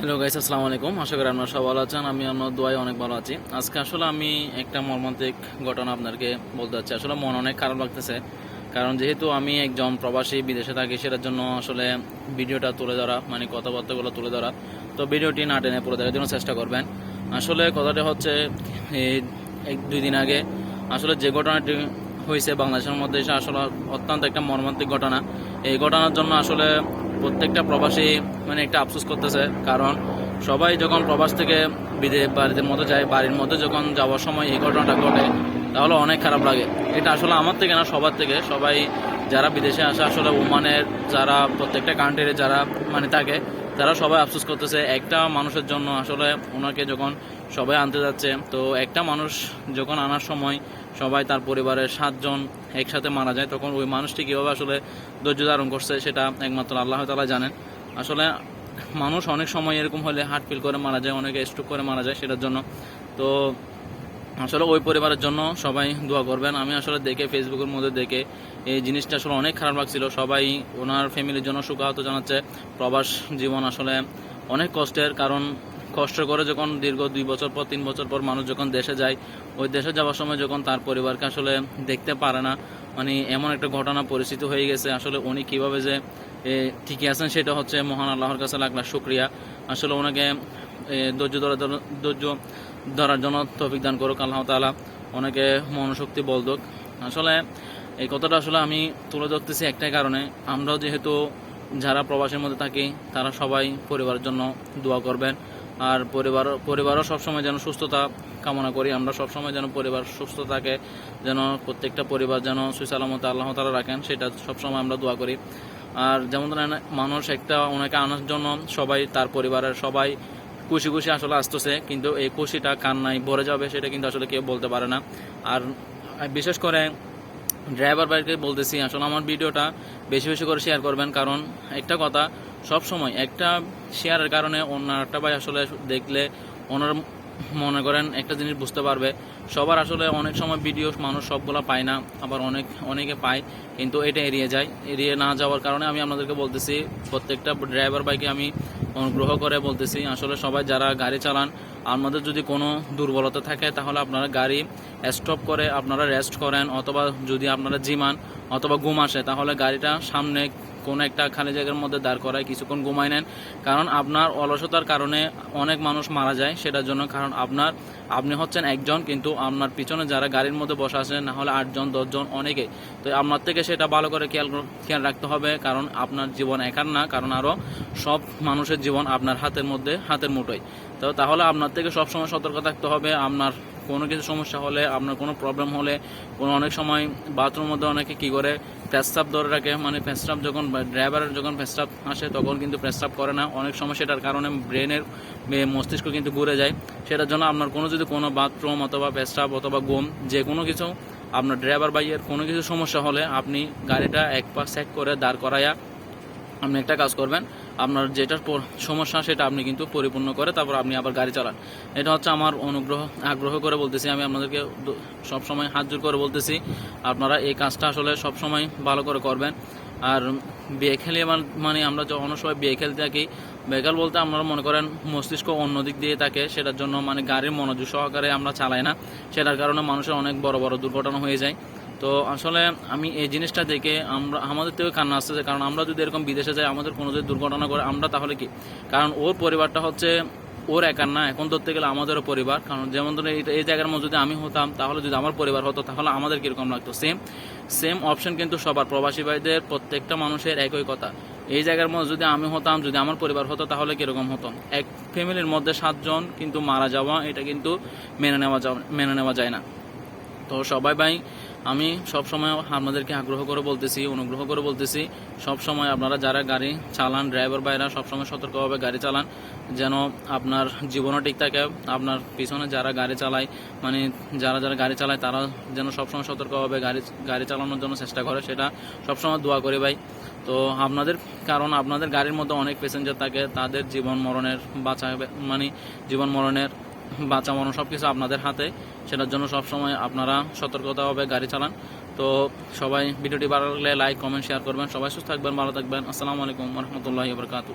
Hello guys আসসালামু আলাইকুম আশা করি আপনারা সব ভালো আছেন। আমি আমার দোয়াই অনেক ভালো আছি। আজকে আসলে আমি একটা মর্মান্তিক ঘটনা আপনাদেরকে বলতে চাচ্ছি আসলে মন অনেক খারাপ লাগতেছে। কারণ যেহেতু আমি একজন প্রবাসী, বিদেশে থাকি, সেটার জন্য আসলে ভিডিওটা তুলে ধরা মানে কথাবার্তাগুলো তুলে ধরা, তো ভিডিওটি না টেনে পুরো দেখার জন্য চেষ্টা করবেন। আসলে কথাটা হচ্ছে এই এক, দুই দিন আগে আসলে যে ঘটনাটি হয়েছে বাংলাদেশের মধ্যে আসলে অত্যন্ত একটা মর্মান্তিক ঘটনা। এই ঘটনার জন্য আসলে প্রত্যেকটা প্রবাসী মানে একটা আফসোস করতেছে। কারণ সবাই যখন প্রবাস থেকে বিদে বাড়িতে মতো যায়, বাড়ির মধ্যে যখন যাওয়ার সময় এই ঘটনাটা ঘটে, তাহলে অনেক খারাপ লাগে। এটা আসলে আমার থেকে না, সবার থেকে। সবাই যারা বিদেশে আসে, আসলে ওমানের যারা প্রত্যেকটা কান্ট্রিতে যারা মানে থাকে তারা সবাই আফসোস করতেছে। একটা মানুষের জন্য আসলে ওনাকে যখন সবাই আনতে যাচ্ছে, তো একটা মানুষ যখন আনার সময় সবাই তার পরিবারের সাতজন একসাথে মারা যায়, তখন ওই মানুষটি কীভাবে আসলে ধৈর্য ধারণ করছে সেটা একমাত্র আল্লাহ তালা জানেন। আসলে মানুষ অনেক সময় এরকম হলে হার্ট ফিল করে মারা যায়, অনেকে স্ট্রোক করে মারা যায় সেটার জন্য। তো আসলে ওই পরিবারের জন্য সবাই দোয়া করবেন। আমি আসলে দেখে ফেসবুকের মধ্যে দেখে এই জিনিসটা আসলে অনেক খারাপ লাগছিল। সবাই ওনার ফ্যামিলির জন্য সুখাহত জানাচ্ছে। প্রবাস জীবন আসলে অনেক কষ্টের কারণ কষ্ট করে যখন দীর্ঘ দুই বছর পর, তিন বছর পর মানুষ যখন দেশে যায়, ওই দেশে যাওয়ার সময় যখন তার পরিবারকে আসলে দেখতে পারে না মানে এমন একটা ঘটনা পরিস্থিতি হয়ে গেছে। আসলে উনি কীভাবে যে ঠিকই আছেন সেটা হচ্ছে মহান আল্লাহর কাছে লাখ শুক্রিয়া। আসলে ওনাকে ধৈর্য ধরার জন্য ধৈর্য ধরার জন্য তৌফিক দান করুক, আল্লাহ তালা অনেকে মনশক্তি বল দোক আসলে এই কথাটা আসলে আমি তুলে ধরতেছি একটাই কারণে, আমরাও যেহেতু যারা প্রবাসের মধ্যে থাকি, তারা সবাই পরিবারের জন্য দোয়া করবেন। আর পরিবার, পরিবারও সবসময় যেন সুস্থতা কামনা করি, আমরা সবসময় যেন পরিবার সুস্থ থাকে, যেন প্রত্যেকটা পরিবার যেন সুসালামতে আল্লাহ তালা রাখেন, সেটা সবসময় আমরা দোয়া করি। আর যেমন ধরেন, মানুষ একটা ওনাকে আনার জন্য সবাই তার পরিবারের সবাই খুশি খুশি আসলে আসতেছে, কিন্তু এই খুশিটা কান্নায় ভরে যাবে সেটা কিন্তু আসলে কেউ বলতে পারে না। আর বিশেষ করে ড্রাইভার ভাইকে বলতেছি, আসলে আমার ভিডিওটা বেশি বেশি করে শেয়ার করবেন, কারণ একটা কথা সব সময় একটা শেয়ারের কারণে অন্য একটা ভাই আসলে দেখলে ওনার মনে করেন, একটা জিনিস বুঝতে পারবে, সবার আসলে অনেক সময় ভিডিও মানুষ সবগুলা পায় না, আবার অনেক, অনেকে পায়, কিন্তু এটা এড়িয়ে যায়। এড়িয়ে না যাওয়ার কারণে আমি আপনাদেরকে বলতেছি, প্রত্যেকটা ড্রাইভার বাইকে আমি অনুগ্রহ করে বলতেছি, আসলে সবাই যারা গাড়ি চালান আপনাদের যদি কোনো দুর্বলতা থাকে, তাহলে আপনারা গাড়ি স্টপ করে আপনারা রেস্ট করেন, অথবা যদি আপনারা জিমান, অথবা ঘুম আসে, তাহলে গাড়িটা সামনে কোনো একটা খালি জায়গার মধ্যে দাঁড় করায়, কিছুক্ষণ ঘুমায় নেন। কারণ আপনার অলসতার কারণে অনেক মানুষ মারা যায় সেটার জন্য। কারণ আপনার, আপনি হচ্ছেন একজন, কিন্তু আপনার পিছনে যারা গাড়ির মধ্যে বসে আছেন, না হলে আটজন, দশজন, অনেকে। তো আপনার থেকে সেটা ভালো করে খেয়াল খেয়াল রাখতে হবে। কারণ আপনার জীবন একার না, কারণ আরও সব মানুষের জীবন আপনার হাতের মধ্যে, হাতের মুঠোয়। তো তাহলে আপনার থেকে সবসময় সতর্ক থাকতে হবে। আপনার কোনো কিছু সমস্যা হলে, আপনার কোনো প্রবলেম হলে, কোনো অনেক সময় বাথরুমের মধ্যে অনেকে কী করে পেস্তাব ধরে রাখে। মানে পেস্তাব যখন ড্রাইভারের যখন পেস্তাব আসে, তখন কিন্তু পেস্তাব করে না। অনেক সময় সেটার কারণে ব্রেনের মস্তিষ্ক কিন্তু ঘুরে যায়। সেটার জন্য আপনার কোনো যদি কোনো বাথরুম অথবা পেস্তাব অথবা গম যে কোনো কিছু, আপনার ড্রাইভার বাইয়ের কোনো কিছু সমস্যা হলে, আপনি গাড়িটা এক পা সেট করে দাঁড় করাইয়া, আপনি একটা কাজ করবেন। আপনার যেটার সমস্যা সেটা আপনি কিন্তু পরিপূর্ণ করে তারপর আপনি আবার গাড়ি চালান। এটা হচ্ছে আমার অনুগ্রহ, আগ্রহ করে বলতেছি। আমি আপনাদেরকে সবসময় হাত জোর করে বলতেছি, আপনারা এই কাজটা আসলে সবসময় ভালো করে করবেন। আর বিয়ে খেলে মান- আমরা যখন সময় বিয়ে খেলতে থাকি বেকাল বলতে আপনারা মনে করেন মস্তিষ্ক অন্য দিক দিয়ে থাকে, সেটার জন্য মানে গাড়ির মনোযোগ সহকারে আমরা চালাই না। সেটার কারণে মানুষের অনেক বড় বড় দুর্ঘটনা হয়ে যায়। তো আসলে আমি এই জিনিসটা দেখে আমরা, আমাদের থেকে কান্না আসতেছে কারণ আমরা যদি এরকম বিদেশে যাই, আমাদের কোনো যদি দুর্ঘটনা করে আমরা তাহলে কি? কারণ ওর পরিবারটা হচ্ছে, ওর একার না, এখন ধরতে গেলে আমাদেরও পরিবার। কারণ যেমন ধরুন, এই- জায়গার মধ্যে যদি আমি হতাম, তাহলে যদি আমার পরিবার হতো, তাহলে আমাদের কীরকম লাগতো? সেম সেম অপশন কিন্তু সবার, প্রবাসী ভাইদের প্রত্যেকটা মানুষের একই কথা। এই জায়গার মধ্যে যদি আমি হতাম, যদি আমার পরিবার হতো, তাহলে কীরকম হতো? এক ফ্যামিলির মধ্যে সাতজন কিন্তু মারা যাওয়া, এটা কিন্তু মেনে নেওয়া যাও, মেনে নেওয়া যায় না। তো সবাই ভাই আমি সব সময় আপনাদেরকে আগ্রহ করে বলতেছি, অনুগ্রহ করে বলতেছি, সব সময় আপনারা যারা গাড়ি চালান ড্রাইভার ভাইরা সবসময় সতর্কভাবে গাড়ি চালান, যেন আপনার জীবনও ঠিক থাকে, আপনার পিছনে যারা গাড়ি চালায় মানে যারা যারা গাড়ি চালায় তারা যেন সবসময় সতর্কভাবে গাড়ি গাড়ি চালানোর জন্য চেষ্টা করে, সেটা সবসময় দোয়া করি ভাই। তো আপনাদের, কারণ আপনাদের গাড়ির মধ্যে অনেক প্যাসেঞ্জার থাকে, তাদের জীবন মরণের বাঁচা মানে জীবন মরণের বাঁচা মানো সব কিছু আপনাদের হাতে। সেটার জন্য সবসময় আপনারা সতর্কতা হবে গাড়ি চালান। তো সবাই ভিডিওটি ভালো লাগলে লাইক কমেন্ট শেয়ার করবেন। সবাই সুস্থ থাকবেন, ভালো থাকবেন। আসসালামু আলাইকুম রহমতুল্লাহ বরকাতু